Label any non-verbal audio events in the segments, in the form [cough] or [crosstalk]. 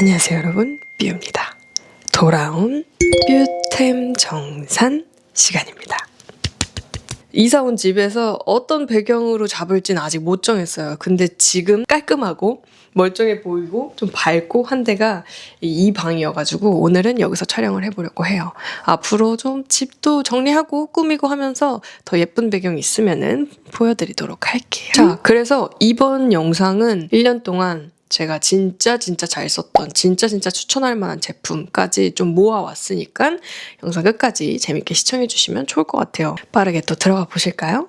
안녕하세요 여러분 뷰입니다. 돌아온 뷰템 정산 시간입니다. 이사 온 집에서 어떤 배경으로 잡을지는 아직 못 정했어요. 근데 지금 깔끔하고 멀쩡해 보이고 좀 밝고 한 데가 이 방이어가지고 오늘은 여기서 촬영을 해보려고 해요. 앞으로 좀 집도 정리하고 꾸미고 하면서 더 예쁜 배경이 있으면은 보여드리도록 할게요. 자, 그래서 이번 영상은 1년 동안 제가 진짜 진짜 잘 썼던 진짜 진짜 추천할 만한 제품까지 좀 모아왔으니까 영상 끝까지 재밌게 시청해 주시면 좋을 것 같아요. 빠르게 또 들어가 보실까요?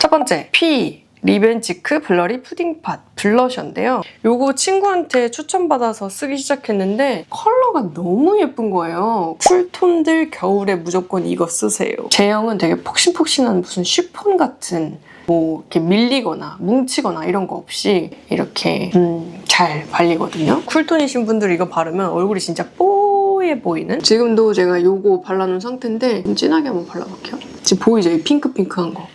첫 번째, P 리벤지크 블러리 푸딩팟 블러셔인데요. 요거 친구한테 추천받아서 쓰기 시작했는데 컬러가 너무 예쁜 거예요. 쿨톤들 겨울에 무조건 이거 쓰세요. 제형은 되게 폭신폭신한 무슨 쉬폰 같은 뭐 이렇게 밀리거나 뭉치거나 이런 거 없이 이렇게 음, 잘 발리거든요. 쿨톤이신 분들 이거 바르면 얼굴이 진짜 뽀해 보이는? 지금도 제가 요거 발라놓은 상태인데 좀 진하게 한번 발라볼게요. 지금 보이죠? 이 핑크핑크한 거.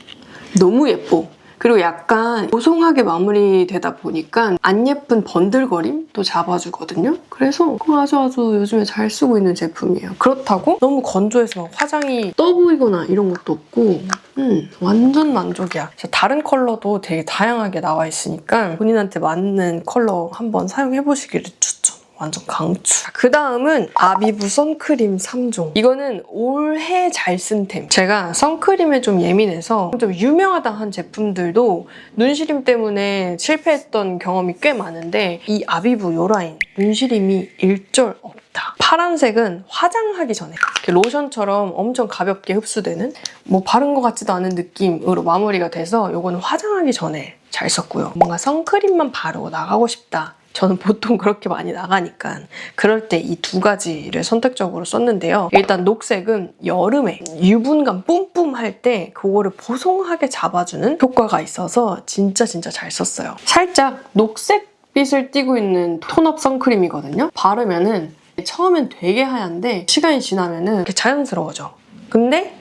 너무 예뻐. 그리고 약간 보송하게 마무리되다 보니까 안 예쁜 번들거림도 잡아주거든요. 그래서 아주 아주 요즘에 잘 쓰고 있는 제품이에요. 그렇다고 너무 건조해서 막 화장이 떠 보이거나 이런 것도 없고 음, 완전 만족이야. 다른 컬러도 되게 다양하게 나와 있으니까 본인한테 맞는 컬러 한번 사용해보시기를 추천. 완전 강추. 그 다음은 아비브 선크림 3종. 이거는 올해 잘 쓴 템. 제가 선크림에 좀 예민해서 좀 유명하다 한 제품들도 눈시림 때문에 실패했던 경험이 꽤 많은데 이 아비브 요 라인 눈시림이 일절 없다. 파란색은 화장하기 전에 로션처럼 엄청 가볍게 흡수되는 뭐 바른 것 같지도 않은 느낌으로 마무리가 돼서 이거는 화장하기 전에 잘 썼고요. 뭔가 선크림만 바르고 나가고 싶다. 저는 보통 그렇게 많이 나가니까 그럴 때 이 두 가지를 선택적으로 썼는데요. 일단 녹색은 여름에 유분감 뿜뿜 할 때 그거를 보송하게 잡아주는 효과가 있어서 진짜 진짜 잘 썼어요. 살짝 녹색 빛을 띠고 있는 톤업 선크림이거든요. 바르면은 처음엔 되게 하얀데 시간이 지나면은 이렇게 자연스러워져. 근데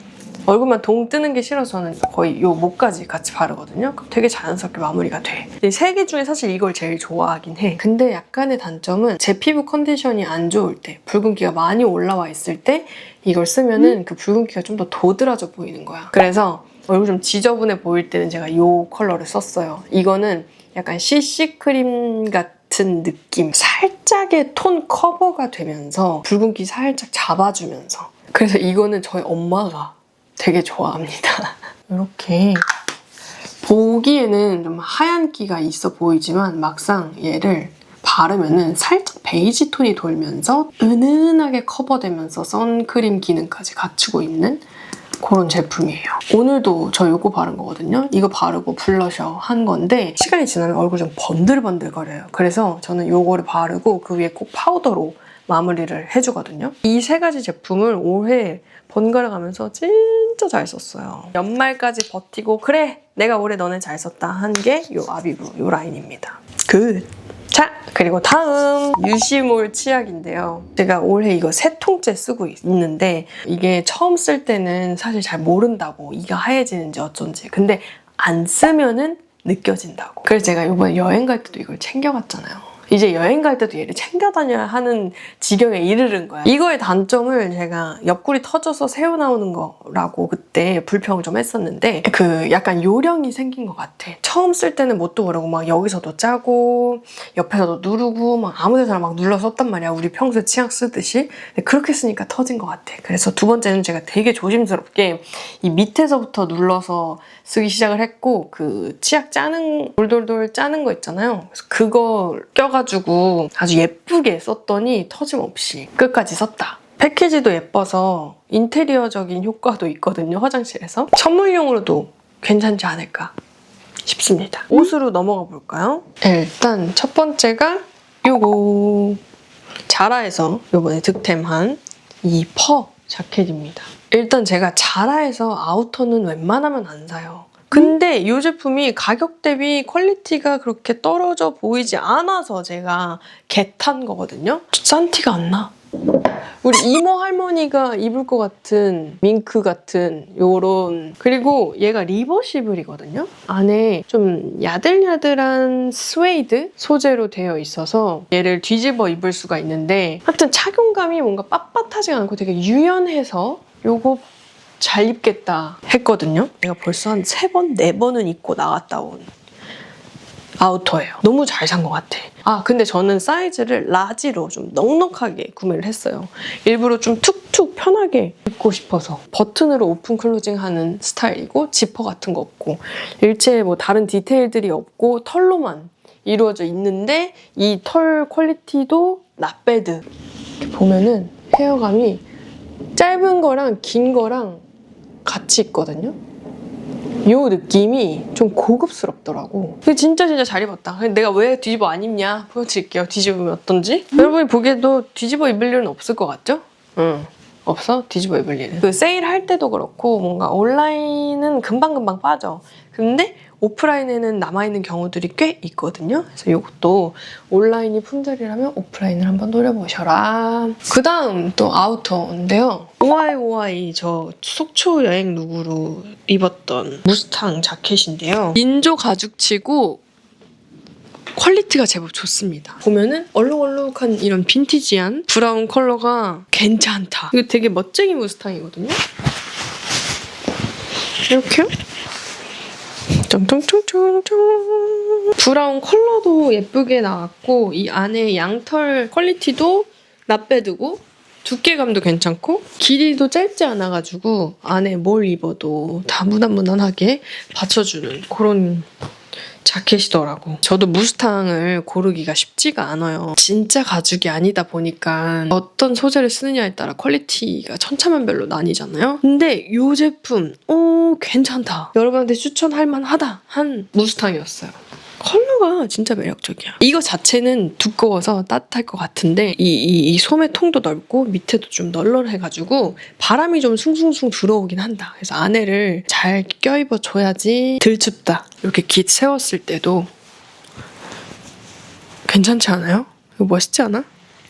얼굴만 동 뜨는 게 싫어서 저는 거의 요 목까지 같이 바르거든요. 되게 자연스럽게 마무리가 돼. 세 개 중에 사실 이걸 제일 좋아하긴 해. 근데 약간의 단점은 제 피부 컨디션이 안 좋을 때, 붉은기가 많이 올라와 있을 때 이걸 쓰면은 그 붉은기가 좀 더 도드라져 보이는 거야. 그래서 얼굴 좀 지저분해 보일 때는 제가 이 컬러를 썼어요. 이거는 약간 CC 크림 같은 느낌. 살짝의 톤 커버가 되면서 붉은기 살짝 잡아주면서. 그래서 이거는 저희 엄마가 되게 좋아합니다. [laughs] 이렇게 보기에는 좀 하얀 기가 있어 보이지만 막상 얘를 바르면은 살짝 베이지 톤이 돌면서 은은하게 커버되면서 선크림 기능까지 갖추고 있는 그런 제품이에요. 오늘도 저 이거 바른 거거든요. 이거 바르고 블러셔 한 건데 시간이 지나면 얼굴 좀 번들번들거려요. 그래서 저는 이거를 바르고 그 위에 꼭 파우더로 마무리를 해주거든요. 이 세 가지 제품을 올해 번갈아 가면서 진짜 잘 썼어요. 연말까지 버티고 그래 내가 올해 너네 잘 썼다 한게이 아비브 이 라인입니다. 굿! 자 그리고 다음 유시몰 치약인데요. 제가 올해 이거 세 통째 쓰고 있는데 이게 처음 쓸 때는 사실 잘 모른다고 이가 하얘지는지 어쩐지 근데 안 쓰면은 느껴진다고. 그래서 제가 이번에 여행 갈 때도 이걸 챙겨갔잖아요. 이제 여행 갈 때도 얘를 챙겨 다녀야 하는 지경에 이르는 거야. 이거의 단점을 제가 옆구리 터져서 새어 나오는 거라고 그때 불평을 좀 했었는데 그 약간 요령이 생긴 것 같아. 처음 쓸 때는 뭣도 모르고 막 여기서도 짜고 옆에서도 누르고 막 아무 데서나 막 눌러 썼단 말이야. 우리 평소에 치약 쓰듯이. 그렇게 쓰니까 터진 것 같아. 그래서 두 번째는 제가 되게 조심스럽게 이 밑에서부터 눌러서 쓰기 시작을 했고 그 치약 짜는 돌돌돌 짜는 거 있잖아요. 그래서 그거 껴가 가지고 아주 예쁘게 썼더니 터짐없이 끝까지 썼다. 패키지도 예뻐서 인테리어적인 효과도 있거든요, 화장실에서. 선물용으로도 괜찮지 않을까 싶습니다. 옷으로 넘어가 볼까요? 일단 첫 번째가 요거 자라에서 요번에 득템한 이 퍼 자켓입니다. 일단 제가 자라에서 아우터는 웬만하면 안 사요. 근데 이 제품이 가격 대비 퀄리티가 그렇게 떨어져 보이지 않아서 제가 개탄 거거든요. 싼 티가 안 나. 우리 이모 할머니가 입을 것 같은 밍크 같은 요런 그리고 얘가 리버시블이거든요 안에 좀 야들야들한 스웨이드 소재로 되어 있어서 얘를 뒤집어 입을 수가 있는데 하여튼 착용감이 뭔가 빳빳하지 않고 되게 유연해서 요거 잘 입겠다 했거든요 내가 벌써 한 세 번, 네 번은 입고 나갔다 온 아우터예요. 너무 잘 산 것 같아. 아, 근데 저는 사이즈를 라지로 좀 넉넉하게 구매를 했어요. 일부러 좀 툭툭 편하게 입고 싶어서. 버튼으로 오픈 클로징 하는 스타일이고, 지퍼 같은 거 없고, 일체에 뭐 다른 디테일들이 없고, 털로만 이루어져 있는데, 이 털 퀄리티도 나배드. 보면은 헤어감이 짧은 거랑 긴 거랑 같이 있거든요. 이 느낌이 좀 고급스럽더라고. 근데 진짜 진짜 잘 입었다. 내가 왜 뒤집어 안 입냐 보여드릴게요. 뒤집으면 어떤지. 여러분이 보기에도 뒤집어 입을 일은 없을 것 같죠? 응. 없어? 뒤집어 입을 일은. 그 세일 할 때도 그렇고 뭔가 온라인은 금방금방 빠져. 근데 오프라인에는 남아있는 경우들이 꽤 있거든요. 그래서 이것도 온라인이 품절이라면 오프라인을 한번 노려보셔라. 그 다음 또 아우터인데요. 오아이 오아이 저 속초 여행 룩으로 입었던 무스탕 자켓인데요. 인조 가죽치고 퀄리티가 제법 좋습니다. 보면은 얼룩얼룩한 이런 빈티지한 브라운 컬러가 괜찮다. 이거 되게 멋쟁이 무스탕이거든요. 이렇게요? 짱짱짱짱짱 브라운 컬러도 예쁘게 나왔고 이 안에 양털 퀄리티도 나빼두고 두께감도 괜찮고 길이도 짧지 않아가지고 안에 뭘 입어도 다 무난무난하게 받쳐주는 그런 자켓이더라고. 저도 무스탕을 고르기가 쉽지가 않아요. 진짜 가죽이 아니다 보니까 어떤 소재를 쓰느냐에 따라 퀄리티가 천차만별로 나뉘잖아요. 근데 이 제품, 오, 괜찮다. 여러분한테 추천할 만하다. 한 무스탕이었어요. 컬러가 진짜 매력적이야. 이거 자체는 두꺼워서 따뜻할 것 같은데 이, 이, 이 소매 통도 넓고 밑에도 좀 널널해가지고 바람이 좀 숭숭숭 들어오긴 한다. 그래서 안에를 잘 껴입어 줘야지 덜 춥다. 이렇게 깃 세웠을 때도 괜찮지 않아요? 이거 멋있지 않아?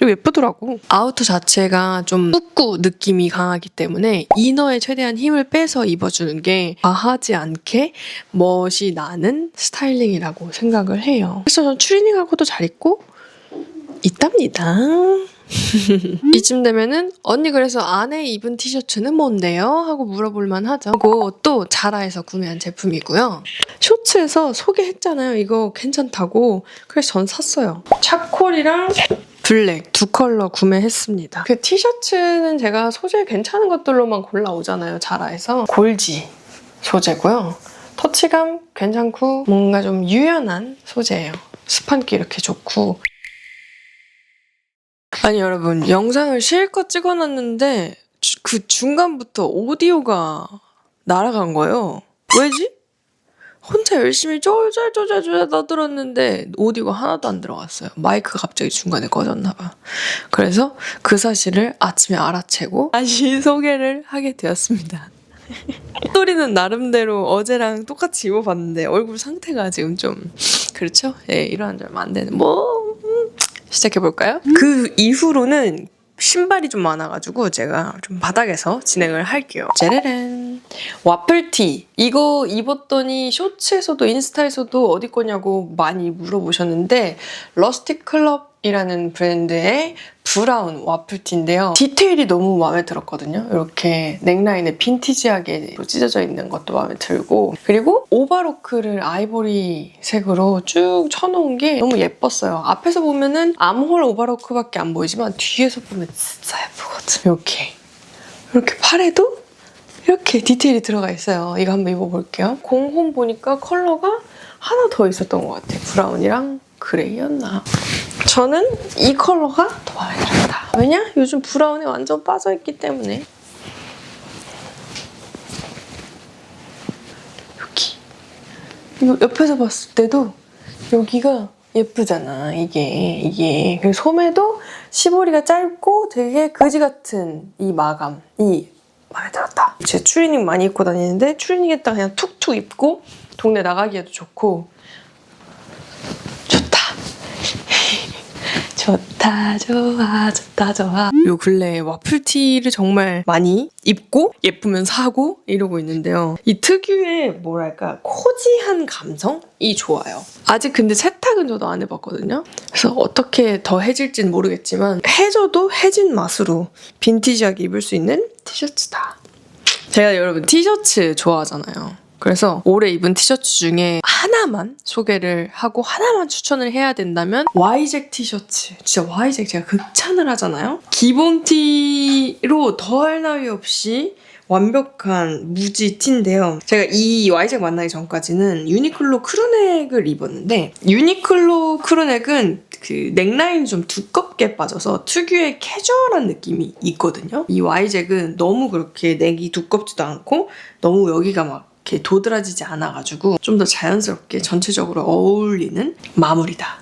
예쁘더라고. 아우터 자체가 좀 꾹꾹 느낌이 강하기 때문에 이너에 최대한 힘을 빼서 입어주는 게 과하지 않게 멋이 나는 스타일링이라고 생각을 해요. 그래서 전 추리닝하고도 잘 입고 있답니다. [laughs] 이쯤 되면은 언니 그래서 안에 입은 티셔츠는 뭔데요? 하고 물어볼만 하죠. 이거 또 자라에서 구매한 제품이고요. 쇼츠에서 소개했잖아요. 이거 괜찮다고. 그래서 전 샀어요. 차콜이랑 블랙 두 컬러 구매했습니다. 그 티셔츠는 제가 소재 괜찮은 것들로만 골라오잖아요. 자라에서 골지 소재고요. 터치감 괜찮고 뭔가 좀 유연한 소재예요. 스판기 이렇게 좋고 아니 여러분 영상을 실컷 찍어놨는데 주- 그 중간부터 오디오가 날아간 거예요. 왜지? 혼자 열심히 쫄쫄쫄쫄쫄 떠들었는데 오디오가 하나도 안 들어갔어요. 마이크가 갑자기 중간에 꺼졌나 봐. 그래서 그 사실을 아침에 알아채고 다시 [laughs] 소개를 하게 되었습니다. [laughs] 소리는 나름대로 어제랑 똑같이 입어봤는데 얼굴 상태가 지금 좀 그렇죠? 예, 일어난 지 얼마 안 되는 뭐 음, 시작해 볼까요? 그 이후로는 신발이 좀 많아가지고 제가 좀 바닥에서 진행을 할게요. 짜라란. 와플티. 이거 입었더니 쇼츠에서도 인스타에서도 어디 거냐고 많이 물어보셨는데 러스틱 클럽 이라는 브랜드의 브라운 와플티인데요. 디테일이 너무 마음에 들었거든요. 이렇게 넥라인에 빈티지하게 찢어져 있는 것도 마음에 들고 그리고 오바로크를 아이보리 색으로 쭉 쳐놓은 게 너무 예뻤어요. 앞에서 보면은 암홀 오바로크밖에 안 보이지만 뒤에서 보면 진짜 예쁘거든. 이렇게 이렇게 팔에도 이렇게 디테일이 들어가 있어요. 이거 한번 입어볼게요. 공홈 보니까 컬러가 하나 더 있었던 것 같아요. 브라운이랑 그레이였나. 저는 이 컬러가 더 마음에 들었다. 왜냐? 요즘 브라운에 완전 빠져있기 때문에. 여기. 이거 옆에서 봤을 때도 여기가 예쁘잖아. 이게 이게 그리고 소매도 시보리가 짧고 되게 그지 같은 이 마감, 이 마음에 들었다. 제 추리닝 많이 입고 다니는데 추리닝에다 그냥 툭툭 입고 동네 나가기에도 좋고 좋다. 좋다 좋아 좋다 좋아. 요 근래에 와플티를 정말 많이 입고 예쁘면 사고 이러고 있는데요. 이 특유의 뭐랄까 코지한 감성이 좋아요. 아직 근데 세탁은 저도 안 해봤거든요. 그래서 어떻게 더 해질진 모르겠지만 해져도 해진 맛으로 빈티지하게 입을 수 있는 티셔츠다. 제가 여러분 티셔츠 좋아하잖아요 그래서 올해 입은 티셔츠 중에 하나만 소개를 하고 하나만 추천을 해야 된다면 와이잭 티셔츠. 진짜 와이잭 제가 극찬을 하잖아요. 기본 티로 더할 나위 없이 완벽한 무지 티인데요. 제가 이 와이잭 만나기 전까지는 유니클로 크루넥을 입었는데 유니클로 크루넥은 그 넥라인이 좀 두껍게 빠져서 특유의 캐주얼한 느낌이 있거든요. 이 와이잭은 너무 그렇게 넥이 두껍지도 않고 너무 여기가 막 이렇게 도드라지지 않아가지고 좀 더 자연스럽게 전체적으로 어울리는 마무리다.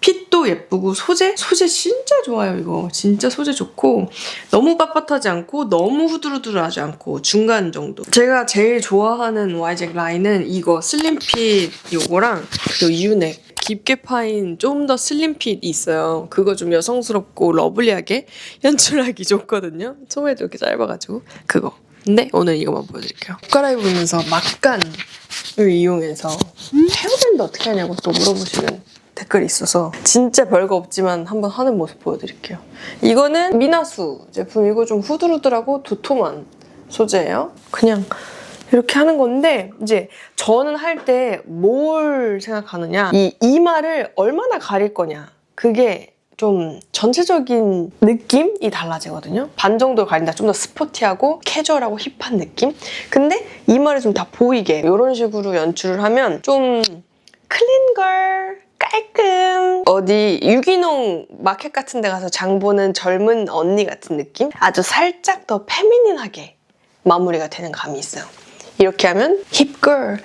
핏도 예쁘고 소재? 소재 진짜 좋아요 이거. 진짜 소재 좋고 너무 빳빳하지 않고 너무 후두루두루하지 않고 중간 정도. 제가 제일 좋아하는 와이잭 라인은 이거 슬림핏 요거랑 요 유넥. 깊게 파인 좀 더 슬림핏이 있어요. 그거 좀 여성스럽고 러블리하게 [laughs] 연출하기 좋거든요. 소매도 이렇게 짧아가지고 그거 근데 오늘 이거만 보여드릴게요 옷 갈아입으면서 막간을 이용해서 헤어밴드 어떻게 하냐고 또 물어보시는 댓글이 있어서 진짜 별거 없지만 한번 하는 모습 보여드릴게요. 이거는 미나수 제품이고 좀 후드루드하고 도톰한 소재예요. 그냥 이렇게 하는 건데 이제 저는 할 때 뭘 생각하느냐 이 이마를 얼마나 가릴 거냐 그게 좀 전체적인 느낌이 달라지거든요. 반 정도 가린다. 좀 더 스포티하고 캐주얼하고 힙한 느낌. 근데 이마를 좀 다 보이게 이런 식으로 연출을 하면 좀 클린걸 깔끔 어디 유기농 마켓 같은 데 가서 장 보는 젊은 언니 같은 느낌? 아주 살짝 더 페미닌하게 마무리가 되는 감이 있어요. 이렇게 하면 힙걸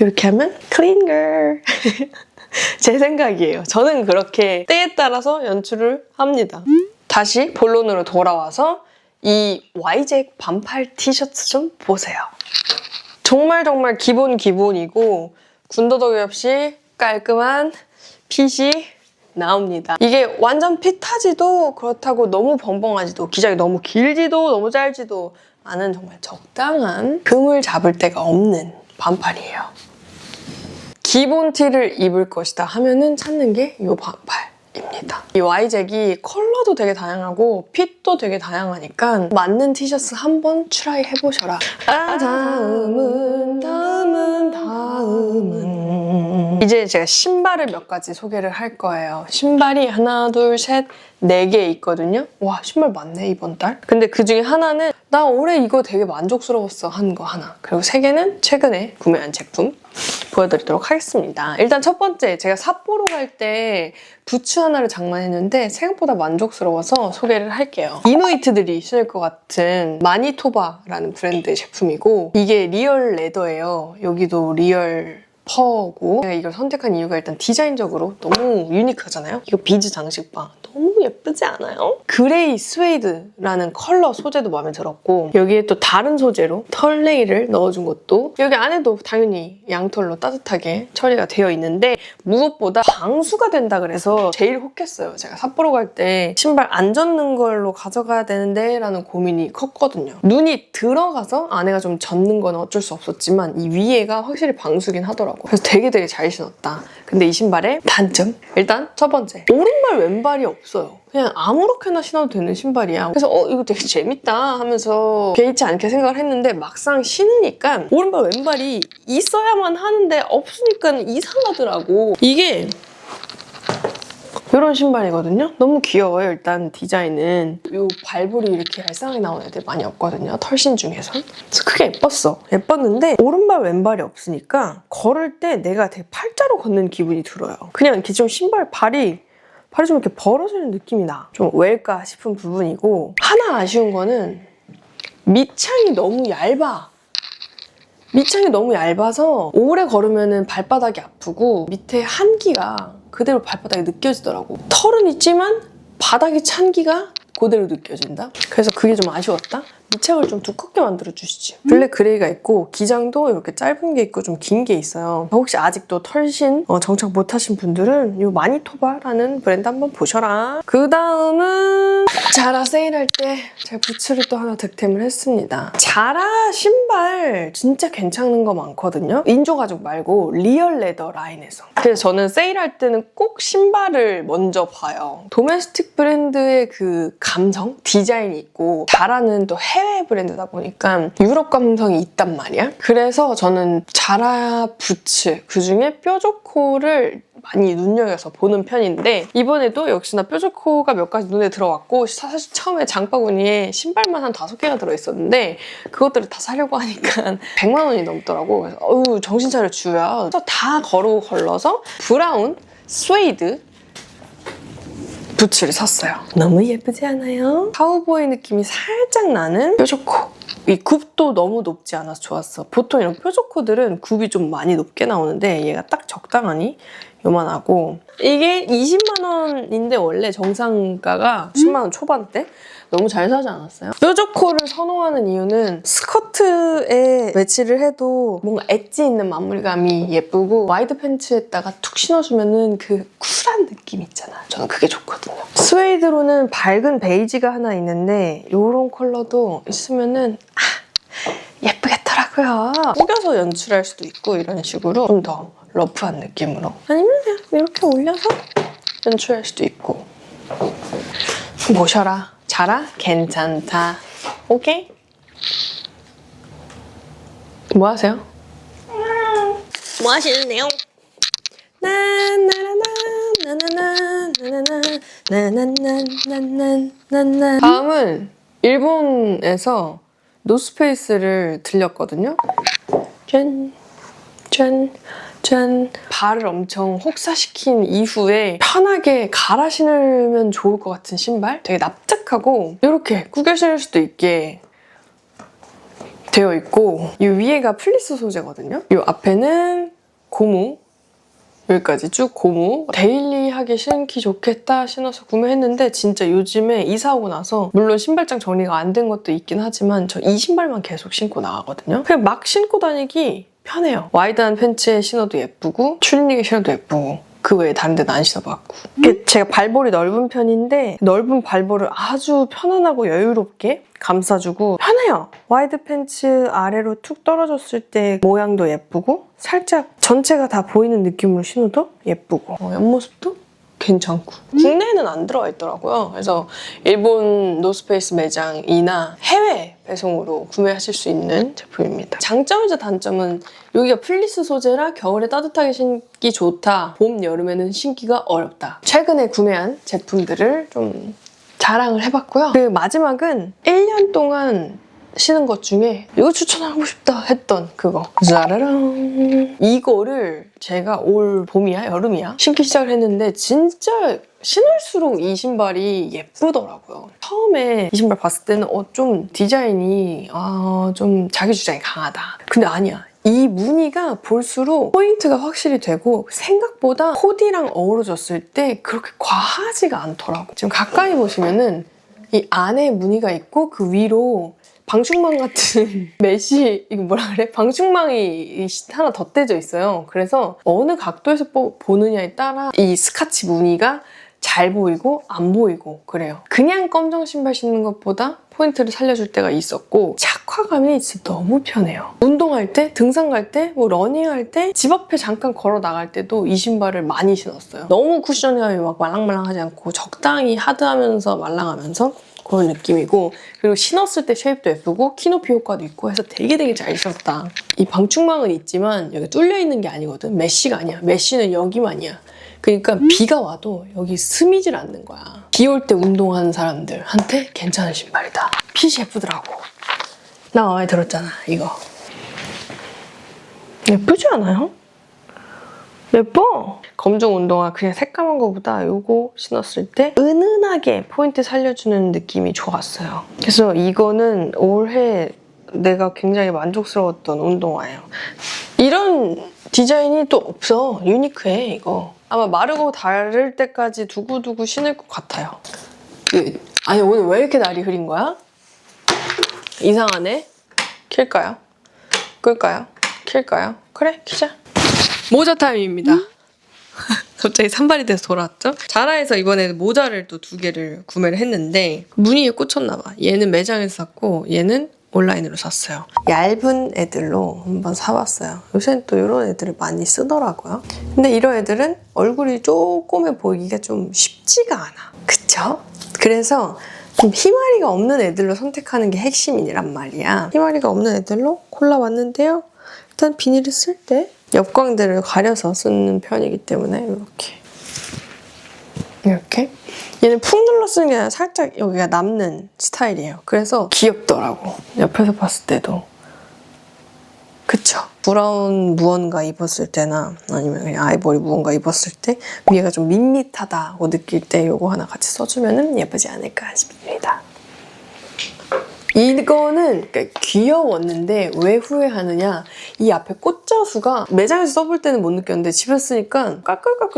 이렇게 하면 클린걸 [laughs] [laughs] 제 생각이에요. 저는 그렇게 때에 따라서 연출을 합니다. 다시 본론으로 돌아와서 이 와이잭 반팔 티셔츠 좀 보세요. 정말 정말 기본 기본이고 군더더기 없이 깔끔한 핏이 나옵니다. 이게 완전 핏하지도 그렇다고 너무 벙벙하지도 기장이 너무 길지도 너무 짧지도 않은 정말 적당한 금을 잡을 데가 없는 반팔이에요. 기본 티를 입을 것이다 하면은 찾는 게 이 반팔 입니다. 이 와이잭이 컬러도 되게 다양하고 핏도 되게 다양하니까 맞는 티셔츠 한번 트라이 해보셔라. 아 다음은 다음은 다음은 이제 제가 신발을 몇 가지 소개를 할 거예요. 신발이 하나 둘 셋 네 개 있거든요. 와 신발 많네 이번 달. 근데 그 중에 하나는 나 올해 이거 되게 만족스러웠어 한 거 하나. 그리고 세 개는 최근에 구매한 제품. 보여드리도록 하겠습니다. 일단 첫 번째, 제가 삿포로 갈 때 부츠 하나를 장만했는데 생각보다 만족스러워서 소개를 할게요. 이누이트들이 신을 것 같은 마니토바라는 브랜드의 제품이고 이게 리얼 레더예요. 여기도 리얼 퍼고 제가 이걸 선택한 이유가 일단 디자인적으로 너무 유니크하잖아요. 이거 비즈 장식바 너무 예쁘지 않아요? 그레이 스웨이드라는 컬러 소재도 마음에 들었고 여기에 또 다른 소재로 털 레일을 넣어준 것도 여기 안에도 당연히 양털로 따뜻하게 처리가 되어 있는데 무엇보다 방수가 된다 그래서 제일 혹했어요. 제가 삿포로 갈 때 신발 안 젖는 걸로 가져가야 되는데 라는 고민이 컸거든요. 눈이 들어가서 안에가 좀 젖는 건 어쩔 수 없었지만 이 위에가 확실히 방수긴 하더라고요. 그래서 되게 되게 잘 신었다. 근데 이 신발의 단점? 일단 첫 번째 오른발 왼발이 없어요. 그냥 아무렇게나 신어도 되는 신발이야. 그래서 어 이거 되게 재밌다 하면서 개의치 않게 생각을 했는데 막상 신으니까 오른발 왼발이 있어야만 하는데 없으니까 이상하더라고. 이게 이런 신발이거든요. 너무 귀여워요. 일단 디자인은 이 발볼이 이렇게 얄쌍하게 나오는 애들 많이 없거든요. 털신 중에선. 그래서 그게 예뻤어. 예뻤는데 오른발 왼발이 없으니까 걸을 때 내가 되게 팔자로 걷는 기분이 들어요. 그냥 이렇게 좀 신발 발이 발이 좀 이렇게 벌어지는 느낌이 나. 좀 왜일까 싶은 부분이고 하나 아쉬운 거는 밑창이 너무 얇아. 밑창이 너무 얇아서 오래 걸으면 발바닥이 아프고 밑에 한기가 그대로 발바닥에 느껴지더라고. 털은 있지만 바닥이 찬 기가 그대로 느껴진다. 그래서 그게 좀 아쉬웠다. 밑창을 좀 두껍게 만들어 주시지. 블랙 그레이가 있고 기장도 이렇게 짧은 게 있고 좀 긴 게 있어요. 혹시 아직도 털신 어, 정착 못하신 분들은 이 마니토바라는 브랜드 한번 보셔라. 그 다음은 자라 세일할 때 제가 부츠를 또 하나 득템을 했습니다. 자라 신발 진짜 괜찮은 거 많거든요. 인조 가죽 말고 리얼 레더 라인에서. 그래서 저는 세일할 때는 꼭 신발을 먼저 봐요. 도메스틱 브랜드의 그 감성, 디자인이 있고 자라는 또 해 외 브랜드다 보니까 유럽 감성이 있단 말이야. 그래서 저는 자라 부츠 그중에 뾰족코를 많이 눈여겨서 보는 편인데 이번에도 역시나 뾰족코가 몇 가지 눈에 들어왔고 사실 처음에 장바구니에 신발만 한 다섯 개가 들어있었는데 그것들을 다 사려고 하니까 100만 원이 넘더라고 그래서 어우 정신 차려 주야 다 거르고 걸러서 브라운 스웨이드 부츠를 샀어요. 너무 예쁘지 않아요? 카우보이 느낌이 살짝 나는 뾰족코. 이 굽도 너무 높지 않아서 좋았어. 보통 이런 뾰족코들은 굽이 좀 많이 높게 나오는데 얘가 딱 적당하니 요만하고 이게 20만 원인데 원래 정상가가 10만 원 초반대? 너무 잘 사지 않았어요? 뾰족코를 선호하는 이유는 스커트에 매치를 해도 뭔가 엣지 있는 마무리감이 예쁘고 와이드 팬츠에다가 툭 신어주면은 그 쿨한 느낌 있잖아. 저는 그게 좋거든요. 스웨이드로는 밝은 베이지가 하나 있는데 이런 컬러도 있으면은 아, 예쁘겠더라고요. 꾸겨서 연출할 수도 있고 이런 식으로 좀 더 러프한 느낌으로 아니면 그냥 이렇게 올려서 연출할 수도 있고 모셔라 가라. 괜찮다. 오케이? 뭐 하세요? 뭐 하시는데요? 다음은 일본에서 노스페이스를 들렸거든요. 짠, 짠. 짠. 발을 엄청 혹사시킨 이후에 편하게 갈아 신으면 좋을 것 같은 신발? 되게 납작하고 이렇게 구겨 신을 수도 있게 되어 있고 이 위에가 플리스 소재거든요. 이 앞에는 고무 여기까지 쭉 고무 데일리하게 신기 좋겠다 신어서 구매했는데 진짜 요즘에 이사 오고 나서 물론 신발장 정리가 안 된 것도 있긴 하지만 저 이 신발만 계속 신고 나가거든요. 그냥 막 신고 다니기 편해요. 와이드한 팬츠에 신어도 예쁘고 추리닝에 신어도 예쁘고 그 외에 다른 데는 안 신어봤고 이게 제가 발볼이 넓은 편인데 넓은 발볼을 아주 편안하고 여유롭게 감싸주고 편해요. 와이드 팬츠 아래로 툭 떨어졌을 때 모양도 예쁘고 살짝 전체가 다 보이는 느낌으로 신어도 예쁘고 어, 옆모습도 괜찮고 국내에는 안 들어와 있더라고요. 그래서 일본 노스페이스 매장이나 해외 배송으로 구매하실 수 있는 제품입니다. 장점이자 단점은 여기가 플리스 소재라 겨울에 따뜻하게 신기 좋다. 봄, 여름에는 신기가 어렵다. 최근에 구매한 제품들을 좀 자랑을 해봤고요. 그 마지막은 1년 동안 신은 것 중에 이거 추천하고 싶다 했던 그거 짜라랑 이거를 제가 올 봄이야 여름이야 신기 시작을 했는데 진짜 신을수록 이 신발이 예쁘더라고요 처음에 이 신발 봤을 때는 어, 좀 디자인이 아, 좀 자기 주장이 강하다 근데 아니야 이 무늬가 볼수록 포인트가 확실히 되고 생각보다 코디랑 어우러졌을 때 그렇게 과하지가 않더라고 지금 가까이 보시면은 이 안에 무늬가 있고 그 위로 방충망 같은 [laughs] 메시 이거 뭐라 그래? 방충망이 하나 덧대져 있어요. 그래서 어느 각도에서 보- 보느냐에 따라 이 스카치 무늬가 잘 보이고 안 보이고 그래요. 그냥 검정 신발 신는 것보다 포인트를 살려줄 때가 있었고 착화감이 진짜 너무 편해요. 운동할 때, 등산 갈 때, 뭐 러닝할 때, 집 앞에 잠깐 걸어 나갈 때도 이 신발을 많이 신었어요. 너무 쿠션감이 막 말랑말랑하지 않고 적당히 하드하면서 말랑하면서 그런 느낌이고 그리고 신었을 때 쉐입도 예쁘고 키높이 효과도 있고 해서 되게 되게 잘 신었다. 이 방충망은 있지만 여기 뚫려 있는 게 아니거든. 메쉬가 아니야. 메쉬는 여기만이야. 그러니까 비가 와도 여기 스미질 않는 거야. 비 올 때 운동하는 사람들한테 괜찮은 신발이다. 핏이 예쁘더라고. 나 마음에 들었잖아, 이거. 예쁘지 않아요? 예뻐. 검정 운동화 그냥 새까만 거보다 이거 신었을 때 은은하게 포인트 살려주는 느낌이 좋았어요. 그래서 이거는 올해 내가 굉장히 만족스러웠던 운동화예요. 이런 디자인이 또 없어. 유니크해 이거. 아마 마르고 닳을 때까지 두고두고 신을 것 같아요. 그 아니 오늘 왜 이렇게 날이 흐린 거야? 이상하네. 킬까요? 끌까요? 킬까요? 그래 키자. 모자 타임입니다. [laughs] 갑자기 산발이 돼서 돌아왔죠? 자라에서 이번에 모자를 또 두 개를 구매를 했는데 무늬에 꽂혔나 봐. 얘는 매장에서 샀고 얘는 온라인으로 샀어요. 얇은 애들로 한번 사봤어요. 요새는 또 이런 애들을 많이 쓰더라고요. 근데 이런 애들은 얼굴이 조금해 보이기가 좀 쉽지가 않아. 그쵸? 그래서 좀 희마리가 없는 애들로 선택하는 게 핵심이란 말이야. 희마리가 없는 애들로 골라왔는데요. 일단 비닐을 쓸 때 옆광대를 가려서 쓰는 편이기 때문에 이렇게 이렇게 얘는 푹 눌러 쓰는 게 아니라 살짝 여기가 남는 스타일이에요. 그래서 귀엽더라고. 옆에서 봤을 때도. 그쵸? 브라운 무언가 입었을 때나 아니면 그냥 아이보리 무언가 입었을 때 위에가 좀 밋밋하다고 느낄 때 이거 하나 같이 써주면 예쁘지 않을까 싶습니다. 이거는 그러니까 귀여웠는데 왜 후회하느냐? 이 앞에 꽃자수가 매장에서 써볼 때는 못 느꼈는데 집에 쓰니까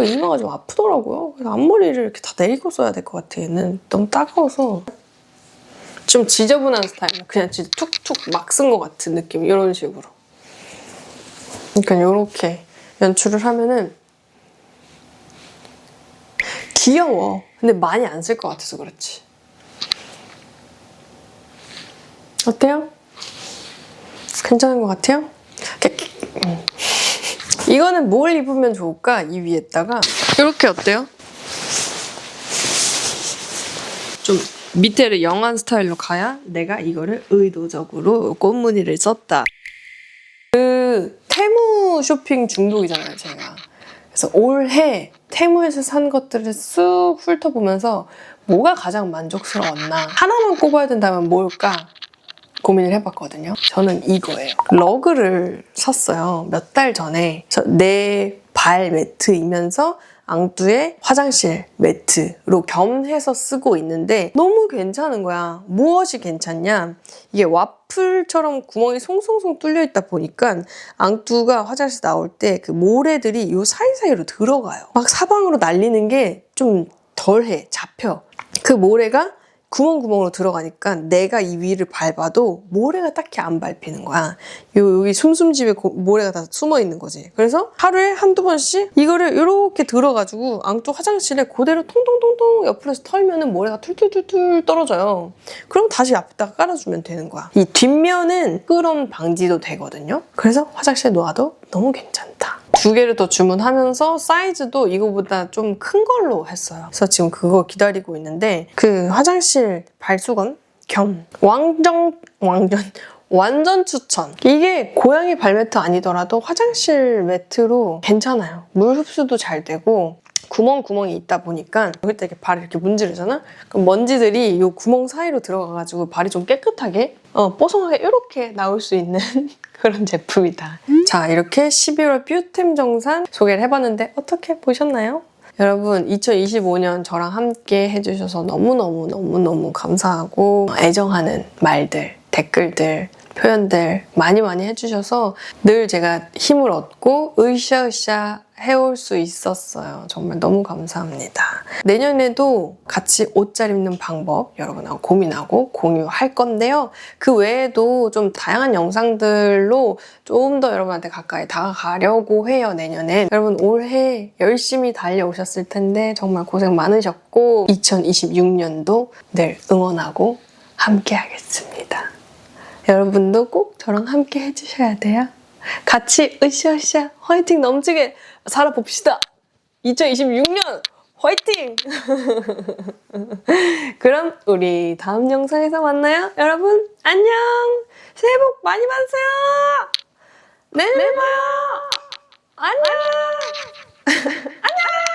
이마가 좀 아프더라고요. 그래서 앞머리를 이렇게 다 내리고 써야 될 것 같아. 얘는 너무 따가워서. 좀 지저분한 스타일. 그냥 진짜 툭툭 막 쓴 것 같은 느낌. 이런 식으로. 그러니까 이렇게 연출을 하면은 귀여워. 근데 많이 안 쓸 것 같아서 그렇지 어때요? 괜찮은 것 같아요? [laughs] 이거는 뭘 입으면 좋을까? 이 위에다가 이렇게 어때요? 좀 밑에를 영한 스타일로 가야 내가 이거를 의도적으로 꽃무늬를 썼다. 그 테무 쇼핑 중독이잖아요, 제가. 그래서 올해 테무에서 산 것들을 쑥 훑어보면서 뭐가 가장 만족스러웠나 하나만 꼽아야 된다면 뭘까 고민을 해봤거든요. 저는 이거예요. 러그를 샀어요. 몇 달 전에 내 발 매트이면서 앙뚜의 화장실 매트로 겸해서 쓰고 있는데 너무 괜찮은 거야. 무엇이 괜찮냐? 이게 와플처럼 구멍이 송송송 뚫려 있다 보니까 앙뚜가 화장실 나올 때 그 모래들이 요 사이사이로 들어가요. 막 사방으로 날리는 게 좀 덜해, 잡혀. 그 모래가 구멍구멍으로 들어가니까 내가 이 위를 밟아도 모래가 딱히 안 밟히는 거야. 요, 여기 숨숨집에 고- 모래가 다 숨어 있는 거지. 그래서 하루에 한두 번씩 이거를 이렇게 들어가지고 앙쪽 화장실에 그대로 통통통통 옆으로 털면은 모래가 툴툴툴툴 떨어져요. 그럼 다시 앞에다가 깔아주면 되는 거야. 이 뒷면은 끄럼 방지도 되거든요. 그래서 화장실에 놓아도 너무 괜찮다. 두 개를 더 주문하면서 사이즈도 이거보다 좀 큰 걸로 했어요. 그래서 지금 그거 기다리고 있는데 그 화장실 발수건 겸 왕정 왕전 완전 추천. 이게 고양이 발매트 아니더라도 화장실 매트로 괜찮아요. 물 흡수도 잘 되고 구멍 구멍이 있다 보니까 여기 때 이렇게 발을 이렇게 문지르잖아. 그럼 먼지들이 이 구멍 사이로 들어가가지고 발이 좀 깨끗하게 어, 뽀송하게 이렇게 나올 수 있는 [laughs] 그런 제품이다. 자 이렇게 12월 뷰템 정산 소개를 해봤는데 어떻게 보셨나요? 여러분 2025년 저랑 함께 해주셔서 너무너무 너무너무 감사하고 애정하는 말들, 댓글들, 표현들 많이 많이 해주셔서 늘 제가 힘을 얻고 으쌰으쌰 해올 수 있었어요. 정말 너무 감사합니다. 내년에도 같이 옷 잘 입는 방법 여러분하고 고민하고 공유할 건데요. 그 외에도 좀 다양한 영상들로 좀 더 여러분한테 가까이 다가가려고 해요, 내년엔. 여러분 올해 열심히 달려오셨을 텐데 정말 고생 많으셨고 2026년도 늘 응원하고 함께 하겠습니다. 여러분도 꼭 저랑 함께 해주셔야 돼요. 같이 으쌰으쌰 화이팅 넘치게 살아봅시다. 2026년 화이팅! [laughs] 그럼 우리 다음 영상에서 만나요. 여러분 안녕! 새해 복 많이 받으세요! 내년에 봐요! 안녕! 안녕! [laughs]